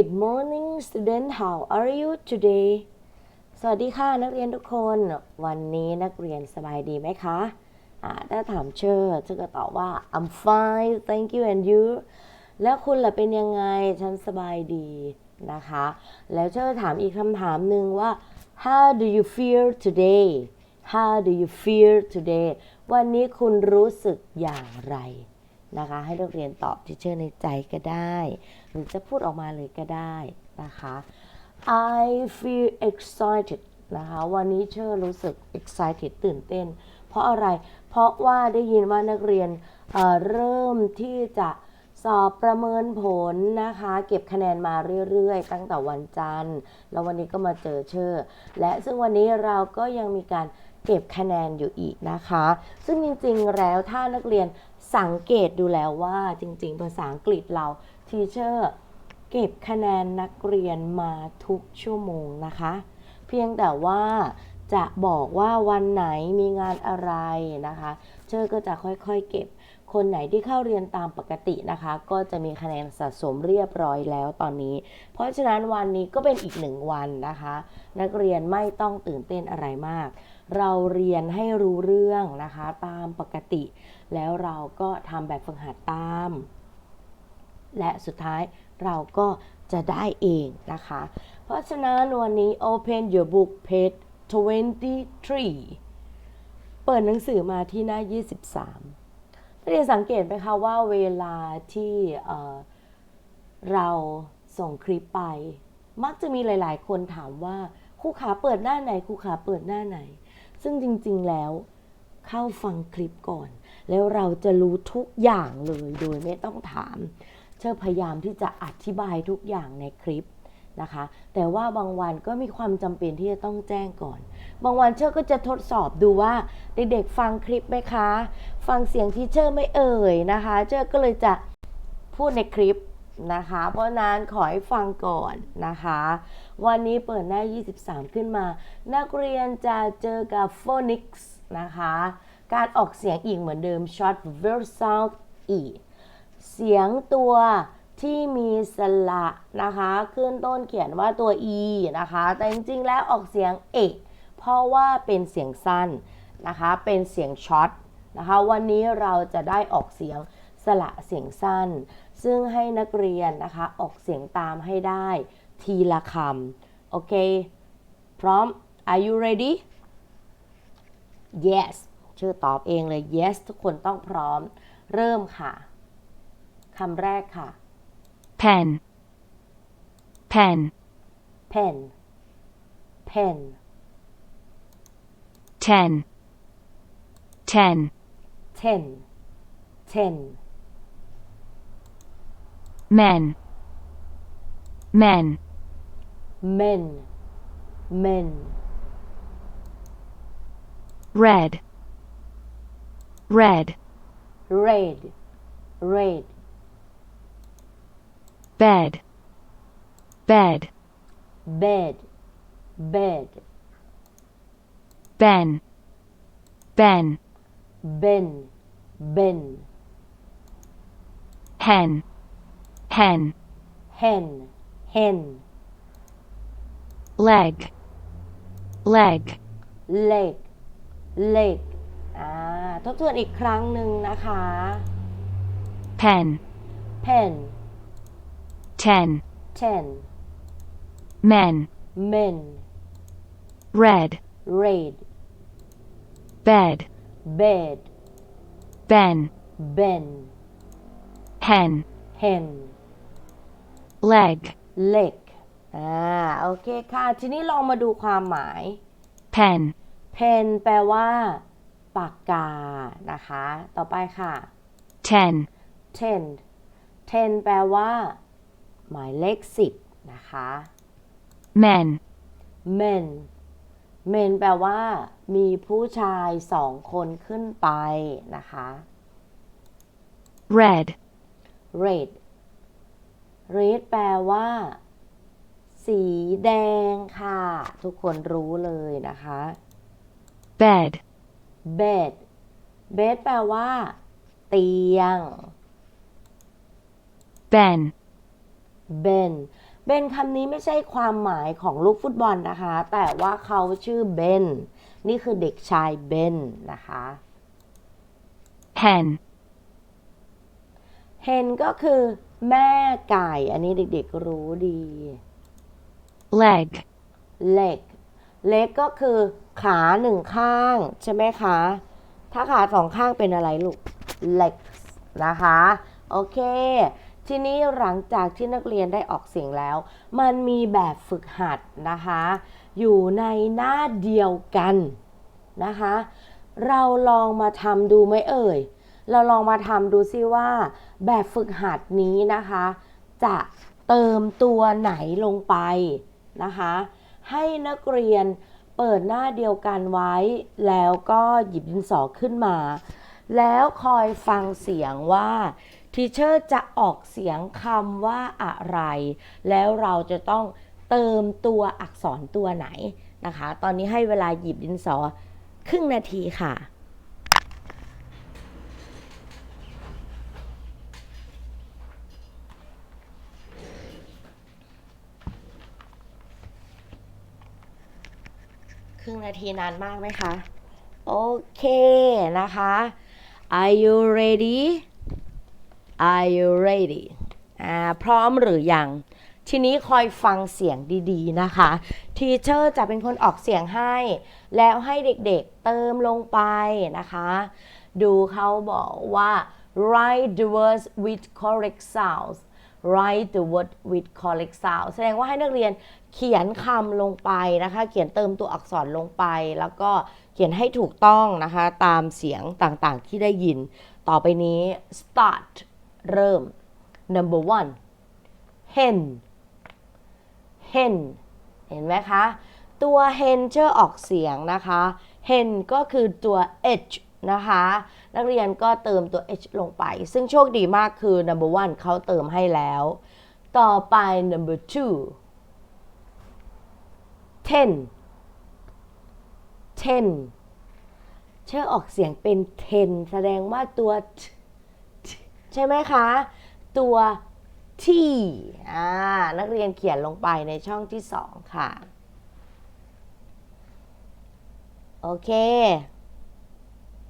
Good morning student how are you today สวัสดีค่ะนักเรียนทุกคน วันนี้นักเรียนสบายดีไหมคะถ้าถามเชอร์เชอร์ก็ตอบว่า I'm fine thank you and you แล้วคุณล่ะเป็นยังไง ฉันสบายดีนะคะ แล้วเชอร์ถามอีกคำถามหนึ่งว่า How do you feel today How do you feel today วันนี้คุณรู้สึกอย่างไร นะคะ ให้นักเรียนตอบที่เชอร์ในใจก็ได้ หรือจะพูดออกมาเลยก็ได้นะคะ I feel excited นะคะวันนี้เชอร์รู้สึก excited ตื่นเต้น เพราะอะไร เพราะว่าได้ยินว่านักเรียนเเริ่มที่จะสอบประเมินผลนะคะ เก็บคะแนนมาเรื่อยๆ ตั้งแต่วันจันทร์ แล้ววันนี้ก็มาเจอเชอร์และซึ่งวันนี้เราก็ยังมีการเก็บคะแนนอยู่อีกนะคะ ซึ่งจริงๆ แล้วถ้านักเรียน สังเกตดูแล้วว่าจริงๆภาษาอังกฤษเราทีเชอร์เก็บคะแนนนักเรียนมาทุกชั่วโมงนะคะ เพียงแต่ว่าจะบอกว่าวันไหนมีงานอะไรนะคะ เชอร์ก็จะค่อยๆเก็บ คนไหนที่เข้าเรียนตามปกตินะคะ ก็จะมีคะแนนสะสมเรียบร้อยแล้วตอนนี้ เพราะฉะนั้นวันนี้ก็เป็นอีกหนึ่งวันนะคะ นักเรียนไม่ต้องตื่นเต้นอะไรมาก เราเรียนให้รู้เรื่องนะคะตามปกติ แล้วเราก็ทำแบบฝึกหัดตาม และสุดท้ายเราก็จะได้เองนะคะ เพราะฉะนั้นวันนี้ open your book page 23 เปิดหนังสือมาที่หน้า 23นักเรียนสังเกตไหมคะว่าเวลาที่เเราส่งคลิปไป มักจะมีหลาย ๆ คนถามว่าครูขาเปิดหน้าไหนครูขาเปิดหน้าไหน ซึ่งจริง ๆ แล้วเข้าฟังคลิปก่อน แล้วเราจะรู้ทุกอย่างเลยโดยไม่ต้องถาม เชอพยายามที่จะอธิบายทุกอย่างในคลิปนะคะ แต่ว่าบางวันก็มีความจำเป็นที่จะต้องแจ้งก่อน บางวันเชอก็จะทดสอบดูว่าเด็กๆฟังคลิปไหมคะ ฟังเสียงที่เชอไม่เอ่ยนะคะ เชอก็เลยจะพูดในคลิปนะคะ เพราะฉะนั้นขอให้ฟังก่อนนะคะ วันนี้เปิดหน้า 23 ขึ้นมา นักเรียนจะเจอกับ phonics นะคะ การออกเสียงอีกเหมือนเดิม short vowel sound e เสียงตัวที่มีสระนะคะขึ้นต้นเขียนว่าตัว e นะคะ แต่จริงๆ แล้วออกเสียงเอกเพราะว่าเป็นเสียงสั้นนะคะ เป็นเสียงช็อตนะคะ วันนี้เราจะได้ออกเสียงสระเสียงสั้น ซึ่งให้นักเรียนนะคะออกเสียงตามให้ได้ทีละคำโอเค พร้อม are you ready yes ชื่อตอบเองเลย yes ทุกคนต้องพร้อม เริ่มค่ะคำแรกค่ะ pen pen pen pen ten ten ten ten men men men men red red. Red. Red. Bed. Bed. Bed. Bed. Ben. Ben. Ben. Ben. Hen. Hen. Hen. Hen. Leg. Leg. Leg. Leg อ่าทบทวนอีกครั้งหนึ่งนะคะ pen pen ten ten men men red red bed bed ben ben hen hen leg leg อ่าโอเคค่ะ ทีนี้ลองมาดูความหมาย pen pen แปลว่า ปากกา นะคะ ต่อไปค่ะ ten ten ten แปลว่า หมายเลขสิบนะคะ men men men แปลว่า มีผู้ชายสองคนขึ้นไปนะคะ red red red แปลว่า สีแดงค่ะ ทุกคนรู้เลยนะคะ bed bed bed แปลว่า เตียง ben ben เบนคำนี้ไม่ใช่ความหมายของลูกฟุตบอลนะคะ แต่ว่าเขาชื่อเบนนี่คือเด็กชายเบนนะคะ hen, เฮนก็คือแม่ไก่ อันนี้เด็กๆรู้ดี leg, เล็กเล็กก็คือ ขาหนึ่งข้างใช่ไหมคะ ถ้าขาสองข้างเป็นอะไรลูก legs นะคะ โอเค ทีนี้หลังจากที่นักเรียนได้ออกเสียงแล้ว มันมีแบบฝึกหัดนะคะ อยู่ในหน้าเดียวกันนะคะ เราลองมาทำดูไหมเอ่ย เราลองมาทำดูซิว่า แบบฝึกหัดนี้นะคะ จะเติมตัวไหนลงไปนะคะ ให้นักเรียน เปิดหน้าเดียวกันไว้ แล้วก็หยิบดินสอขึ้นมา แล้วคอยฟังเสียงว่าทีเชอร์จะออกเสียงคำว่าอะไร แล้วเราจะต้องเติมตัวอักษรตัวไหนนะคะ ตอนนี้ให้เวลาหยิบดินสอครึ่งนาทีค่ะ รึ่งนาทีนานมากไหมคะ โอเคนะคะ Are you ready Are you ready อ่าพร้อมหรือยัง ทีนี้คอยฟังเสียงดีๆนะคะ ทีเชอร์จะเป็นคนออกเสียงให้ แล้วให้เด็กๆเติมลงไปนะคะ ดูเขาบอกว่า write the words with correct sounds write the word with correct sound แสดงว่าให้นักเรียนเขียนคำลงไปนะคะ เขียนเติมตัวอักษรลงไป แล้วก็เขียนให้ถูกต้องนะคะ ตามเสียงต่างๆที่ได้ยิน ต่อไปนี้ start เริ่ม number one hen hen เห็นไหมคะ ตัว hen เชื่อออกเสียงนะคะ hen ก็คือตัว h นะคะ นักเรียนก็เติมตัว h ลงไป ซึ่งโชคดีมากคือ number one เขาเติมให้แล้ว ต่อไป number two ten ten เชื่อออกเสียงเป็น ten แสดงว่าตัว t ใช่ไหมคะ ตัว t อ่า นักเรียนเขียนลงไปในช่องที่สองค่ะ โอเค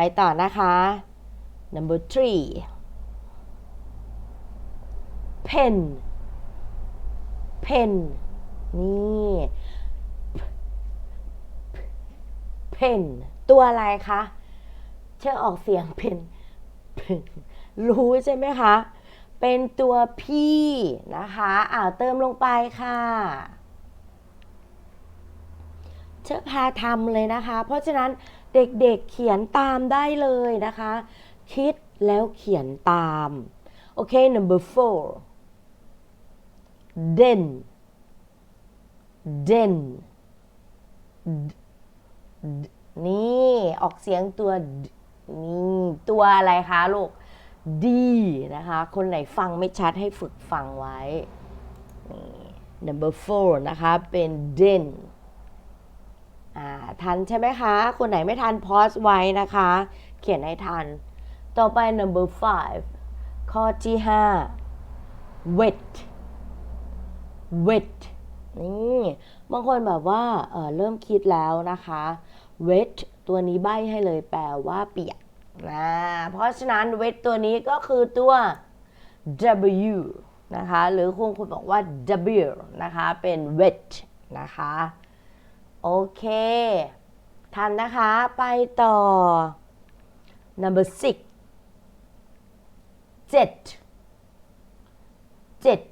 ไปต่อนะคะ number three pen pen นี่ pen ตัวอะไรคะเชื่อออกเสียงเป็นรู้ใช่ไหมคะ เป็นตัวพี่นะคะอ่าเติมลงไปค่ะ เชื่อพาทำเลยนะคะ เพราะฉะนั้น เด็กๆเขียนตามได้เลยนะคะ คิดแล้วเขียนตาม โอเค number four then then นี่ออกเสียงตัวนี่ตัวอะไรคะลูกดีนะคะ คนไหนฟังไม่ชัดให้ฝึกฟังไว้นี่ number four นะคะ เป็น then ทันใช่ไหมคะ คนไหนไม่ทันพอสไว้นะคะ เขียนให้ทัน ต่อไป number five ข้อที่5 wet wet นี่บางคนแบบว่าเเริ่มคิดแล้วนะคะ wet ตัวนี้ใบ้ให้เลยแปลว่าเปียกนะเพราะฉะนั้น wet ตัวนี้ก็คือตัว W นะคะ หรือคุณคุณบอกว่า W นะคะ เป็น wet นะคะ โอเคทันนะคะ ไปต่อ number six เจ็ดเจ็ด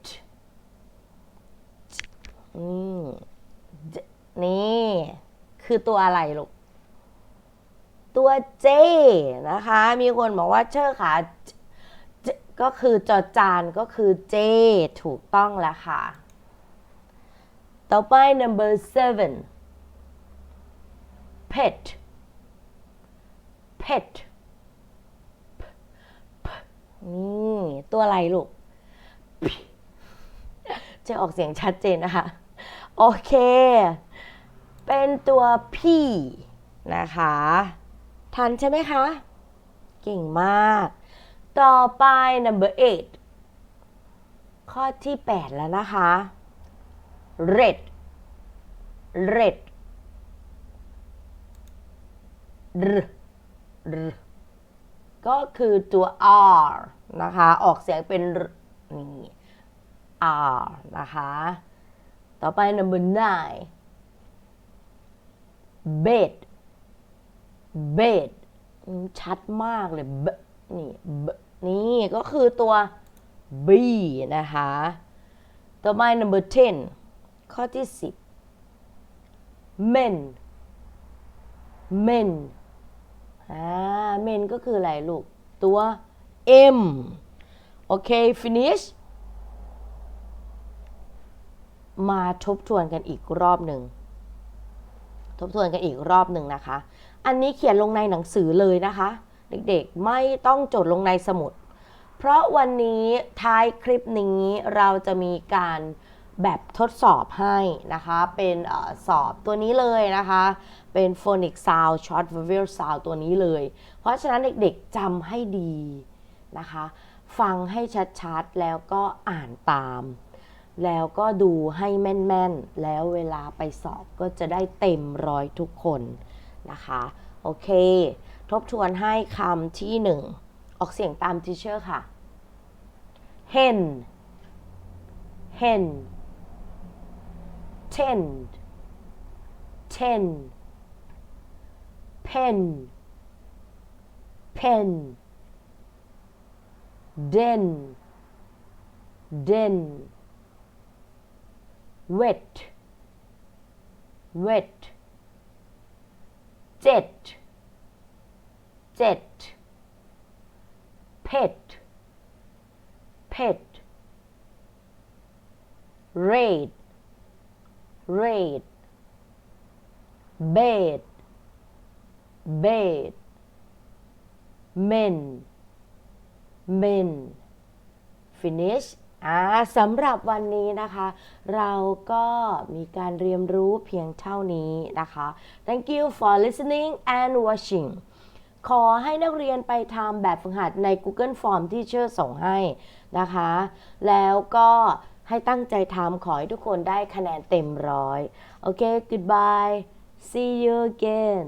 นี่ คือตัวอะไรลูก ตัว J นะคะ มีคนบอกว่าเชอร์ค่ะ J ก็คือจอจานก็คือ J ถูกต้องแล้วค่ะ ต่อไป number seven pet pet นี่ตัวอะไรลูก จะออกเสียงชัดเจนนะคะ โอเค เป็นตัวพี่นะคะ ทันใช่ไหมคะ เก่งมาก ต่อไป number eight ข้อที่ 8 แล้วนะคะ red red r r ก็คือตัว r นะคะ ออกเสียงเป็นนี่ r นะคะ ต่อไป number nine bed bed ชัดมากเลย b นี่ b นี่ก็คือตัว b นะคะ ต่อไป number 10 ข้อที่ 10 men men อ่า men ก็คืออะไรลูก ตัว m โอเค finish มาทบทวนกันอีกรอบหนึ่ง ทบทวนกันอีกรอบหนึ่งนะคะ อันนี้เขียนลงในหนังสือเลยนะคะ เด็กๆ ไม่ต้องจดลงในสมุด เพราะวันนี้ท้ายคลิปนี้เราจะมีการ แบบทดสอบให้นะคะ เป็นอสอบตัวนี้เลยนะคะ เป็น phonic sound short vowel sound ตัวนี้เลย เพราะฉะนั้นเด็กๆจำให้ดีนะคะ ฟังให้ชัดๆ แล้วก็อ่านตาม แล้วก็ดูให้แม่นๆ แล้วเวลาไปสอบก็จะได้เต็มร้อยทุกคนนะคะ โอเค ทบทวนให้คำที่หนึ่งออกเสียงตามทีเชอร์ค่ะ hen hen tend. Tend pen. Pen. Den. Den. Wet. Wet. Jet jet pet. Pet. Raid raid bed bed men men finish อ่าสำหรับวันนี้นะคะ เราก็มีการเรียนรู้เพียงเท่านี้นะคะ thank you for listening and watching ขอให้นักเรียนไปทำแบบฝึกหัดใน Google Form ที่เชื่อส่งให้นะคะ แล้วก็ ให้ตั้งใจทำขอให้ทุกคนได้คะแนนเต็มร้อย โอเค goodbye see you again